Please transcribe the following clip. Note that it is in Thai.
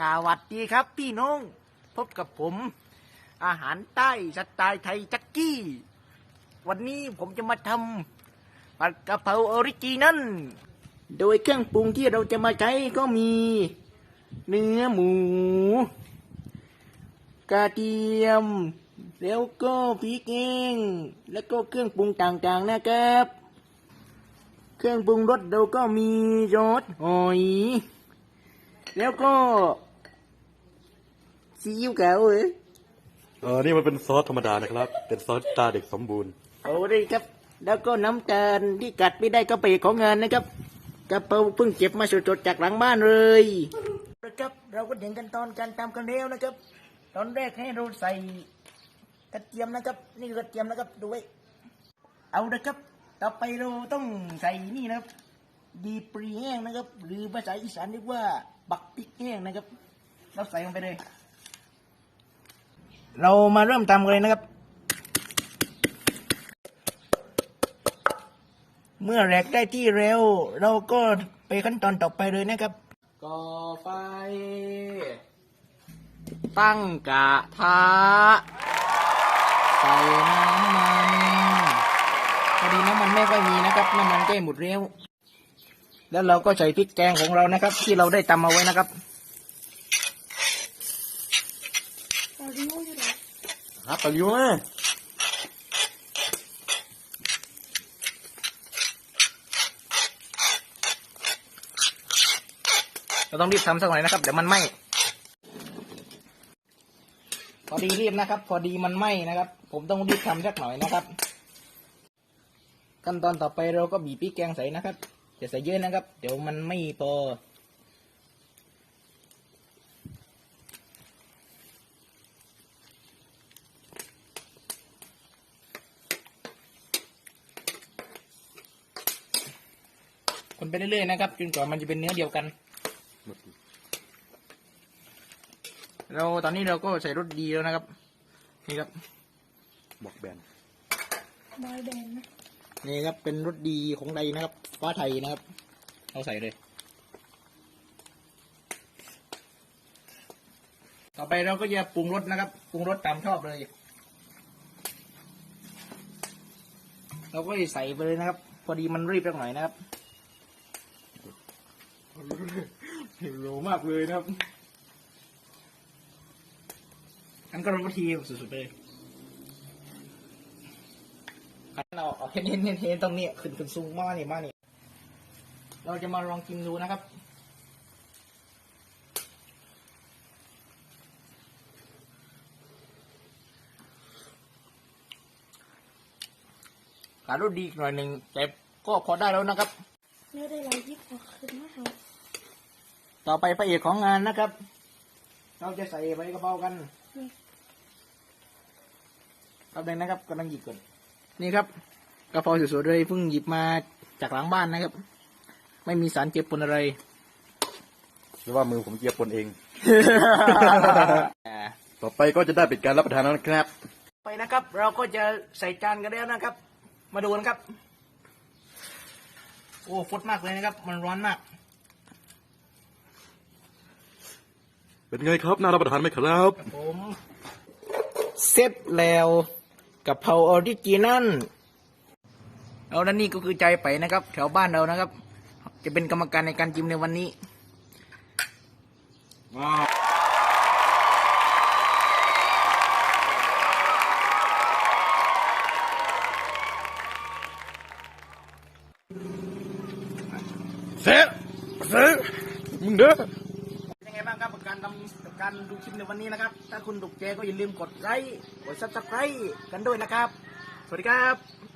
สวัสดีครับพี่น้อง พบกับผม อาหารใต้สไตล์ไทยจักกี้ วันนี้ผมจะมาทำผัดกะเพราออริจินัลโดยเครื่องปรุงที่เราจะมาใช้ก็มี เนื้อหมู กระเทียม แล้วก็พริกแห้งแล้วก็เครื่องปรุงต่างๆนะครับ เครื่องปรุงรสเราก็มีรสหอยแล้วก็ ซีอิ๊วขาวเอ้ยเออนี่มันเป็นซอสธรรมดานะครับ เป็นซอสตาเด็กสมบูรณ์ เอาเลยครับ แล้วก็น้ำตาลที่กัดไม่ได้ก็ไปของงานนะครับกระเพราเพิ่งเก็บมาสดๆจากหลังบ้านเลยนะครับเราก็ถึงขั้นตอนการทำกันแล้วนะครับ ตอนแรกให้เราใส่กระเทียมนะครับ นี่กระเทียมนะครับดูไว้เอาละครับ ต่อไปเราต้องใส่นี่นะครับ ดีปรีแห้งนะครับ หรือภาษาอีสานเรียกว่า บักพริกแห้งนะครับ เราใส่ลงไปเลย เรามาเริ่มทำกันเลยนะครับ เมื่อแรกได้ที่เร็ว เราก็ไปขั้นตอนต่อไปเลยนะครับก่อไฟ ตั้งกระทะใส่น้ำมันพอดีน้ำมันไม่ค่อยมีนะครับน้ำมันใกล้หมดแล้วแล้วเราก็ใส่พริกแกงของเรานะครับ ที่เราได้ตำเอาไว้นะครับ ครับตะลิวมาเราต้องรีบทำสักหน่อยนะครับ เดี๋ยวมันไหมพอดีรีบนะครับ พอดีมันไหมนะครับ ผมต้องรีบทำสักหน่อยนะครับ ขั้นตอนต่อไปเราก็บีบพริกแกงใส่นะครับอย่าใส่เยอะนะครับ เดี๋ยวมันไม่พอ คนไปเรื่อยๆนะครับจนกว่ามันจะเป็นเนื้อเดียวกัน เราตอนนี้เราก็ใส่รสดีแล้วนะครับ นี่ครับบอกแบนบอยแบนด์นะนี่ครับเป็นรสดีของไทยนะครับฟ้าไทยนะครับเอาใส่เลย ต่อไปเราก็จะปรุงรสนะครับปรุงรสตามชอบเลย เราก็จะใส่ไปเลยนะครับ พอดีมันรีบสักหน่อยนะครับ หิวโลมากเลยนะครับ อันก็รสทีสุดๆเลยอันเราเอาเห็นเห็นเห็นเห็นตรงนี้ขึ้นขึ้นสูงมากนี่มากนี่ เราจะมาลองกินดูนะครับการรสดีอีกหน่อยหนึ่งแต่ก็พอได้แล้วนะครับ เนื้อได้ไรยิบออกขึ้นมาครับ ต่อไปพระเอกของงานนะครับ เราจะใส่ใบกระเพรากันแป๊บนึงนะครับกำลังหยิบก่อนนี่ครับ กระเพราสดๆเลยเพิ่งหยิบมาจากหลังบ้านนะครับ ไม่มีสารเจ็บปนอะไรหรือว่ามือผมเจียบปนเองอ่าต่อไปก็จะได้เป็นการรับประทานแล้วนะครับ ไปนะครับ เราก็จะใส่จานกันแล้วนะครับ มาดูกันครับ โอ้ฟุดมากเลยนะครับ มันร้อนมาก เป็นไงครับ น่ารับประทานไหมครับ ผมเสร็จแล้วกับเพราออริจินัลเอาแล้วนี่ก็คือใจไปนะครับ แถวบ้านเรานะครับ จะเป็นกรรมการในการจิมในวันนี้เซ่เซ่มึงเด้อเป็นยังไงบ้ ครับกับการทำการดูคลิปในวันนี้นะครับ ถ้าคุณถูกใจก็อย่าลืมกดไลค์กดซับสไครต์กันด้วยนะครับ สวัสดีครับ